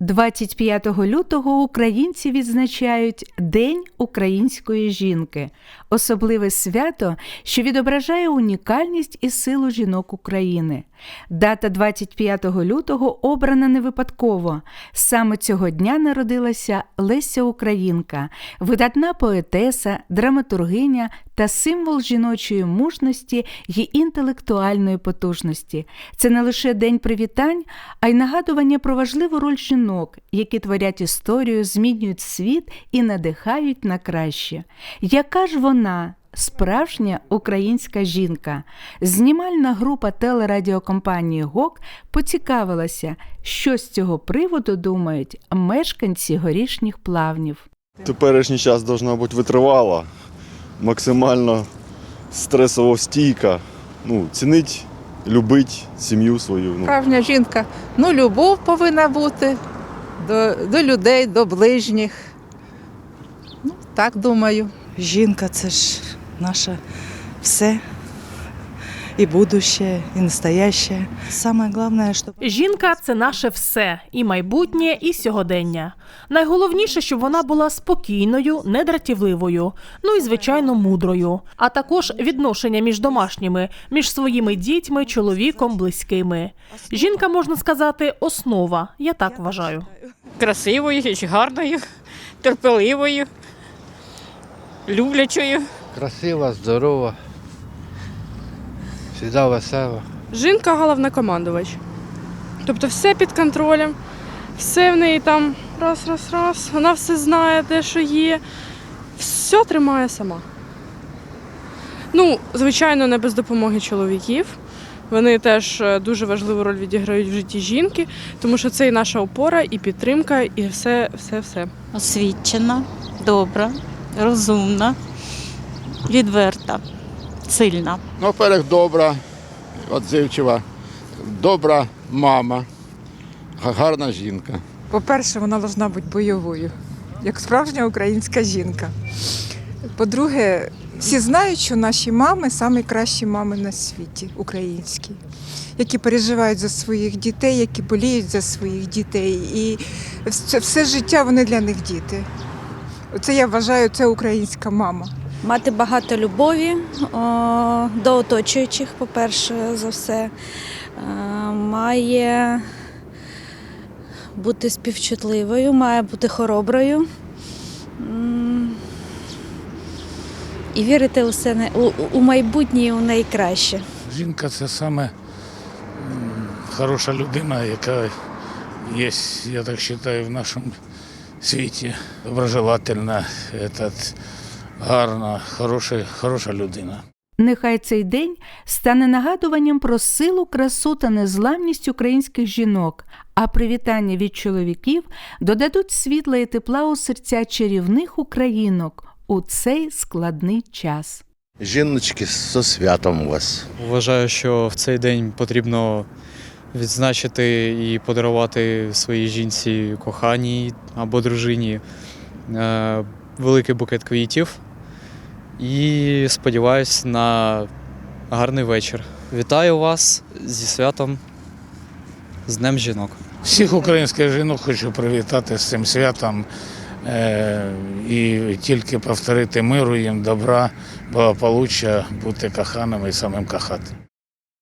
25 лютого українці відзначають День української жінки, особливе свято, що відображає унікальність і силу жінок України. Дата 25 лютого обрана не випадково. Саме цього дня народилася Леся Українка, видатна поетеса, драматургиня та символ жіночої мужності й інтелектуальної потужності. Це не лише день привітань, а й нагадування про важливу роль жінок, які творять історію, змінюють світ і надихають на краще. Яка ж вона? Справжня українська жінка. Знімальна група телерадіокомпанії ГОК поцікавилася, що з цього приводу думають мешканці горішніх плавнів. Теперішній час повинна бути витривала, максимально стресово стійка. Ну, цінить, любить сім'ю свою. Ну, Справжня жінка. Ну, любов повинна бути до, до людей, до ближніх. Ну, так думаю. Жінка це ж наше все. І будуще, і настояще. Саме головне, що Жінка це наше все, і майбутнє, і сьогодення. Найголовніше, щоб вона була спокійною, недратівливою, ну і звичайно мудрою. А також відношення між домашніми, між своїми дітьми, чоловіком, близькими. Жінка, можна сказати, основа. Я так вважаю. красивою, гарною, терпеливою, люблячою. красива, здорова, завжди весела. Жінка головнокомандувач. Тобто все під контролем, все в неї там раз, раз, раз, вона все знає, де що є, все тримає сама. Ну, звичайно, не без допомоги чоловіків. Вони теж е, дуже важливу роль відіграють в житті жінки, тому що це і наша опора, і підтримка, і все, все, все. освічена, добра, розумна, відверта, сильна. Ну, во-первых, добра, відзивчива, добра мама, гарна жінка. По-перше, вона повинна бути бойовою, як справжня українська жінка. По-друге, всі знають, що наші мами найкращі мами на світі, українські, які переживають за своїх дітей, які боліють за своїх дітей. І все, все життя вони для них діти. Це я вважаю, це українська мама. Мати багато любові до оточуючих, по-перше, за все. Е, Має бути співчутливою, має бути хороброю. І вірити у, все, у, майбутнє у найкраще. Жінка це саме хороша людина, яка є, я так вважаю, в нашому світі. Доброжелательна, этот, гарна, хороша, хороша людина. Нехай цей день стане нагадуванням про силу, красу та незламність українських жінок, а привітання від чоловіків додадуть світла і тепла у серця чарівних українок у цей складний час. Жіночки, зі святом вас. Вважаю, що в цей день потрібно відзначити і подарувати своїй жінці коханій або дружині е, великий букет квітів. І сподіваюсь на гарний вечір. Вітаю вас зі святом, з Днем жінок. Всіх українських жінок хочу привітати з цим святом е, і тільки повторити миру їм, добра, благополуччя, бути коханими і самим кохати.